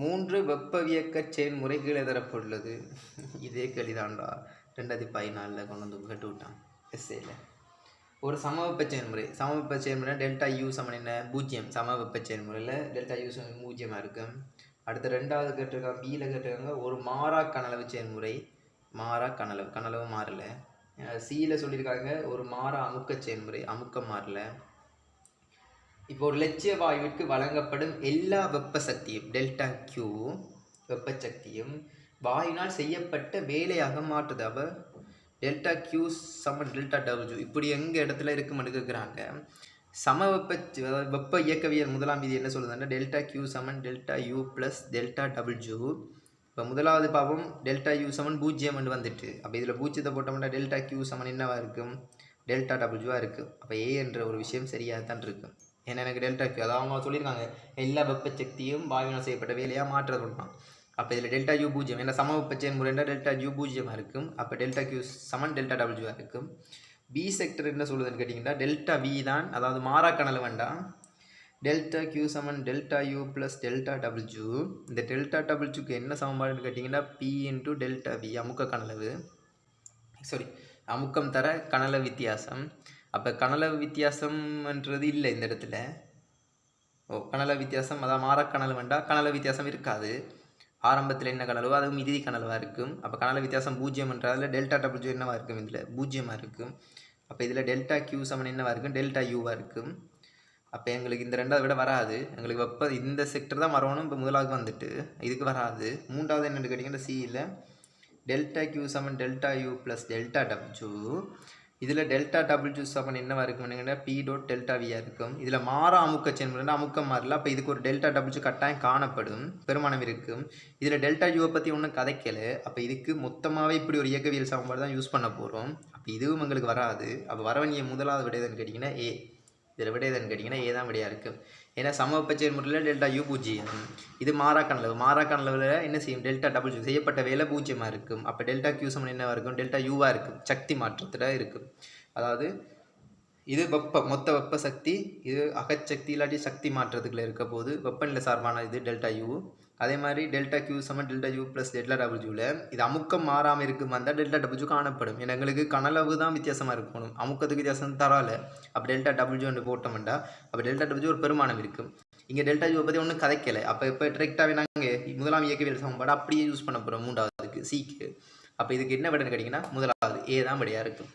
மூன்று வெப்பவியக்க செயல்முறை கீழே தரப்பட்டுள்ளது இதே கேள்விதான்டா. ரெண்டாயிரத்தி பதினாலில் கொண்டு வந்து கேட்டு விட்டான் எஸ்ஏல ஒரு சமவெப்ப செயல்முறை. சமவெப்ப செயல்முறை டெல்டா யூ சமன் என்ன? பூஜ்ஜியம். சமவெப்ப செயல்முறையில் டெல்டா யூ சமன் பூஜ்ஜியமாக இருக்கும் அடுத்து ரெண்டாவது கேட்டிருக்காங்க பியில் கேட்டிருக்காங்க ஒரு மாறா கனளவு செயல்முறை. மாறா கனளவு. கனளவு மாறலை. சியில் சொல்லியிருக்காங்க ஒரு மாறா அமுக்க செயல்முறை. அமுக்கம் மாறலை. இப்போ ஒரு லட்சிய வாயுவிற்கு வழங்கப்படும் எல்லா வெப்ப சக்தியும் டெல்டா கியூ வெப்ப சக்தியும் வாயுனால் செய்யப்பட்ட வேலையாக மாற்றுதாவ டெல்டா கியூ சமன் டெல்டா டபிள்யூ இப்படி எங்கள் இடத்துல இருக்குமென்னு கேட்குறாங்க சம வெப்ப வெப்ப இயக்கவியல் முதலாம் விதி என்ன சொல்லுதுன்னா டெல்டா கியூ சமன் delta U plus delta W இப்போ முதலாவது பாவம் டெல்டா யூ சமன் பூஜ்ஜியம் வந்துட்டு. அப்போ இதில் பூஜ்ஜியத்தை போட்டோம்னா டெல்டா கியூ சமன் என்னவாக இருக்கும்? டெல்டா டபிள்யூவாக இருக்குது அப்போ ஏ என்ற ஒரு விஷயம் சரியாக தான் இருக்கும். ஏன்னா எனக்கு டெல்டா கியூ அதாவது அவங்க சொல்லியிருக்காங்க. எல்லா வெப்ப சக்தியும் வாயுவினால் செய்யப்பட்ட வேலையாக மாற்ற சொல்லலாம் அப்போ இதில் டெல்டா யூ பூஜ்ஜியம் ஏன்னா சம வெப்ப செயல்முறைன்னா டெல்டா யூ பூஜ்ஜியமாக இருக்கும். அப்போ டெல்டா கியூ சமன் டெல்டா டபிள்யூவாக இருக்கும். பி செக்டர் என்ன சொல்லுதுன்னு கேட்டிங்கன்னா டெல்டா வி தான் அதாவது மாறா கணல் வேண்டாம் டெல்டா கியூ சமன் delta U plus delta W இந்த டெல்டா டபிள்யூக்கு என்ன சமன்பாடுன்னு கேட்டிங்கன்னா பி இன்ட்டு டெல்டா வி அமுக்க கணலவு சாரி அமுக்கம் தர கனல வித்தியாசம். அப்போ கனல வித்தியாசம்ன்றது இல்லை இந்த இடத்துல. ஓ கனல வித்தியாசம் அதான் மாற கனல் வேண்டாம் கனல வித்தியாசம் இருக்காது. ஆரம்பத்தில் என்ன கனலோ அதுவும் இறுதி கனலவாக இருக்கும். அப்போ கனல வித்தியாசம் பூஜ்ஜியம்ன்றதில் டெல்டா டபிள்யூ என்னவாக இருக்கும்? இதில் பூஜ்ஜியமாக இருக்கும். அப்போ இதில் டெல்டா கியூ சமன் என்னவாக இருக்கும்? டெல்டா யூவாக இருக்கும். அப்போ எங்களுக்கு இந்த ரெண்டாவது விட வராது. எங்களுக்கு வெப்ப இந்த செக்டர் தான் வரணும் இப்போ முதலாவது வந்துட்டு. இதுக்கு வராது. மூன்றாவது என்னென்னு கேட்டிங்கன்னா சியில் டெல்டா கியூ சமன் delta U plus delta W இதில் டெல்டா டபுள் ஜூஸ் அப்போ என்னவா இருக்கும் பி டோட் டெல்டா வியாக இருக்கும். இதில் மாறா அமுக்க செயல்முறை அமுக்கம் மாறல. அப்போ இதுக்கு ஒரு டெல்டா டபுள் ஜூ கட்டாயம் காணப்படும். பெருமானம் இருக்கும். இதில் டெல்டா யூவை பற்றி ஒன்றும் கதைக்கல. அப்போ இதுக்கு மொத்தமாகவே இப்படி ஒரு இயக்கவியல் சமன்பாடு தான் யூஸ் பண்ண போகிறோம். அப்போ இதுவும் எங்களுக்கு வராது. அப்போ வரவணிய முதலாவது விடையதுன்னு கேட்டிங்கன்னா ஏ இதில் விட எதுன்னு கேட்டிங்கன்னா ஏ தான் விடையாக இருக்கும் ஏன்னா சமவெப்ப முறையில் டெல்டா யூ பூஜ்ஜியம். இது மாறா அளவு. மாறா அளவில் என்ன செய்யும்? டெல்டா டபுள் செய்யப்பட்ட வேலை பூஜ்ஜியமாக இருக்கும். அப்போ டெல்டா கியூ சமன் என்னவாக இருக்கும்? டெல்டா யூவாக இருக்கும். சக்தி மாற்றத்தில் இருக்கும். அதாவது இது வெப்ப மொத்த வெப்ப சக்தி இது அகச்சக்தி இல்லாட்டி சக்தி மாற்றத்துக்குள்ளே இருக்க போது வெப்பநிலை சார்பான இது டெல்டா யூ அதே மாதிரி டெல்டா கியூ சமன் டெல்டா யூ ப்ளஸ் டெல்டா டபிள்யூவில் இது அமுக்கம் மாறாமல் இருக்கும் வந்தால் டெல்டா டபிள்யூ காணப்படும். எங்களுக்கு கனளவு தான் வித்தியாசமாக இருக்கணும். அமுக்கத்துக்கு வித்தியாசம் தரால. அப்போ டெல்டா டபிள்யூ ஒன்று போட்டோம்டா அப்போ டெல்டா டபிள்யூ ஒரு பெருமானம் இருக்கும் இங்கே டெல்டா யூ பற்றி ஒன்றும் கதைக்கலை. அப்போ இப்போ டிரெக்டாகவே நாங்கள் முதலாம் இயக்கவியல் சமன்பாடு அப்படியே யூஸ் பண்ண போகிறோம் மூன்றாவதுக்கு சிக்கு அப்போ இதுக்கு என்ன விடன்னு கேட்டிங்கன்னா முதலாவது ஏ தான் விடையாக இருக்கும்.